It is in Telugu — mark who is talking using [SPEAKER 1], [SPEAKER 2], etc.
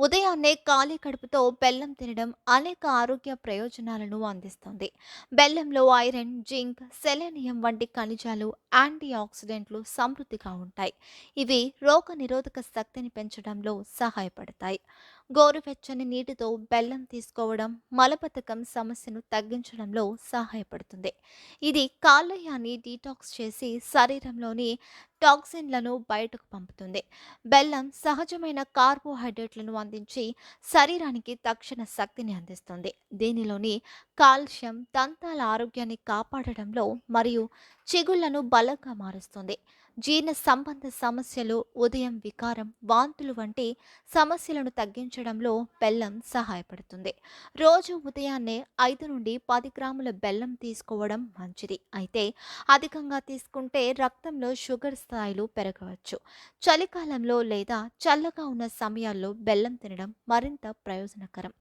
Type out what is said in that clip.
[SPEAKER 1] 我的 ఉదయాన్నే ఖాళీ కడుపుతో బెల్లం తినడం అనేక ఆరోగ్య ప్రయోజనాలను అందిస్తుంది. బెల్లంలో ఐరన్ జింక్ సెలెనియం వంటి ఖనిజాలు యాంటీ ఆక్సిడెంట్లు సమృద్ధిగా ఉంటాయి. ఇవి రోగ నిరోధక శక్తిని పెంచడంలో సహాయపడతాయి. గోరువెచ్చని నీటితో బెల్లం తీసుకోవడం మలబద్ధకం సమస్యను తగ్గించడంలో సహాయపడుతుంది. ఇది కాలేయాన్ని డీటాక్స్ చేసి శరీరంలోని టాక్సిన్లను బయటకు పంపుతుంది. బెల్లం సహజమైన కార్బోహైడ్రేట్లను అందించి అందించి శరీరానికి తక్షణ శక్తిని అందిస్తుంది. దీనిలోని కాల్షియం దంతాల ఆరోగ్యాన్ని కాపాడడంలో మరియు చిగుళ్ళను బలంగా మారుస్తుంది. జీర్ణ సంబంధ సమస్యలు ఉదయం వికారం వాంతులు వంటి సమస్యలను తగ్గించడంలో బెల్లం సహాయపడుతుంది. రోజు ఉదయాన్నే ఐదు నుండి పది గ్రాముల బెల్లం తీసుకోవడం మంచిది. అయితే అధికంగా తీసుకుంటే రక్తంలో షుగర్ స్థాయిలు పెరగవచ్చు. చలికాలంలో లేదా చల్లగా ఉన్న సమయాల్లో బెల్లం తినడం మరింత ప్రయోజనకరం.